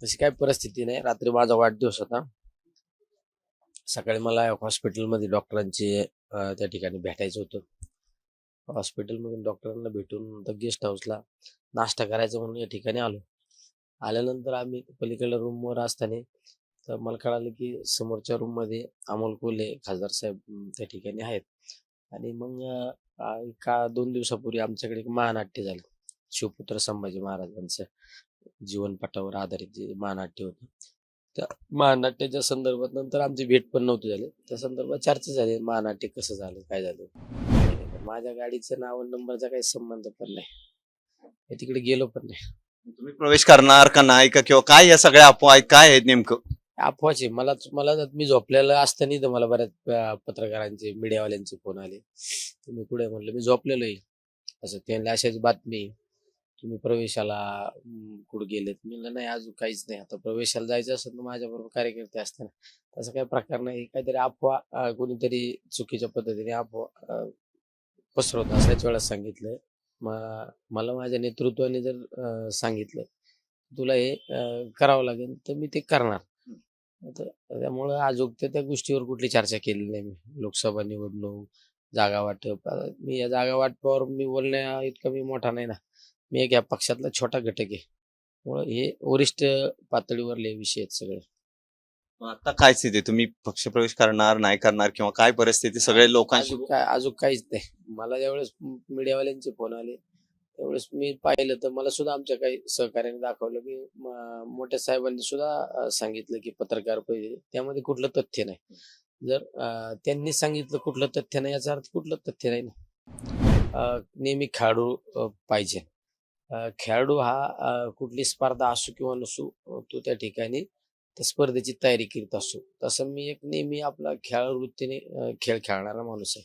तशी काही परिस्थिती नाही. रात्री माझा वाढदिवस होता. सकाळी मला हॉस्पिटलमध्ये डॉक्टरांची त्या ठिकाणी भेटायचं होतं. हॉस्पिटलमधून डॉक्टरांना भेटून तर गेस्ट हाऊसला नाश्ता करायचा म्हणून या ठिकाणी आलो. आल्यानंतर आम्ही पलीकडल्या रूमवर असताना तर मला कळालं की समोरच्या रूममध्ये अमोल कोले खासदार साहेब त्या ठिकाणी आहेत. आणि मग का एका दोन दिवसापूर्वी आमच्याकडे एक महानाट्य झालं. शिवपुत्र संभाजी महाराजांचं. जीवनपटावर आधारित जे महानाट्य होतं. त्या महानाट्याच्या संदर्भात नंतर आमची भेट पण नव्हती झाली. त्या संदर्भात चर्चा झाली महानाट्य कसं झालं काय झालं? माझ्या गाडीचं नाव नंबरचा काही संबंध पण नाही. मी तिकडे गेलो पण नाही. तुम्ही प्रवेश करणार का नाही का? किंवा काय या सगळ्या अफवा काय आहेत नेमकं? अफवाची मला मला मी झोपलेलं असताना तर मला बऱ्याच पत्रकारांचे मीडियावाल्यांचे फोन आले. तुम्ही कुठे म्हणलं? मी झोपलेलो आहे असं त्यांना अशाच बातमी तुम्ही प्रवेशाला कुठे गेलेत? मी म्हणलं नाही अजून काहीच नाही. आता प्रवेशाला जायचं असेल तर माझ्याबरोबर कार्यकर्ते असतात तसं काही प्रकार नाही. काहीतरी अफवा कोणीतरी चुकीच्या पद्धतीने अफवा पसरवत असल्याच्या वेळेस सांगितलं. मला माझ्या नेतृत्वाने जर सांगितलं तुला हे करावं लागेल तर मी ते करणार. त्यामुळं तर त्या गोष्टीवर कुठली चर्चा केली नाही मी. लोकसभा निवडणूक जागा वाटप मी या जागा वाटपावर मी बोलण्या इतका मी मोठा नाही ना. मी एक या पक्षातला छोटा घटक आहे. त्यामुळं हे वरिष्ठ पातळीवरले विषय आहेत सगळे. मग आता काय स्थिती? तुम्ही पक्षप्रवेश करणार नाही करणार किंवा काय परिस्थिती सगळे लोकांशी अजून काय अजून काहीच नाही. मला ज्यावेळेस मीडियावाल्यांचे फोन आले त्यावेळेस मी पाहिलं तर मला सुद्धा आमच्या काही सहकार्याने दाखवलं की म- मोठ्या साहेबांनी सुद्धा अं, सांगितलं की पत्रकार पाहिजे त्यामध्ये कुठलं तथ्य नाही. जर त्यांनी सांगितलं कुठलं तथ्य नाही याचा अर्थ कुठलं तथ्य नाही ना. नेहमी खेळाडू पाहिजे. खेळाडू हा कुठली स्पर्धा असो किंवा नसो तो त्या ठिकाणी त्या स्पर्धेची तयारी करीत असू तसं मी एक नेहमी आपला खेळ वृत्तीने खेळ खेळणारा माणूस आहे.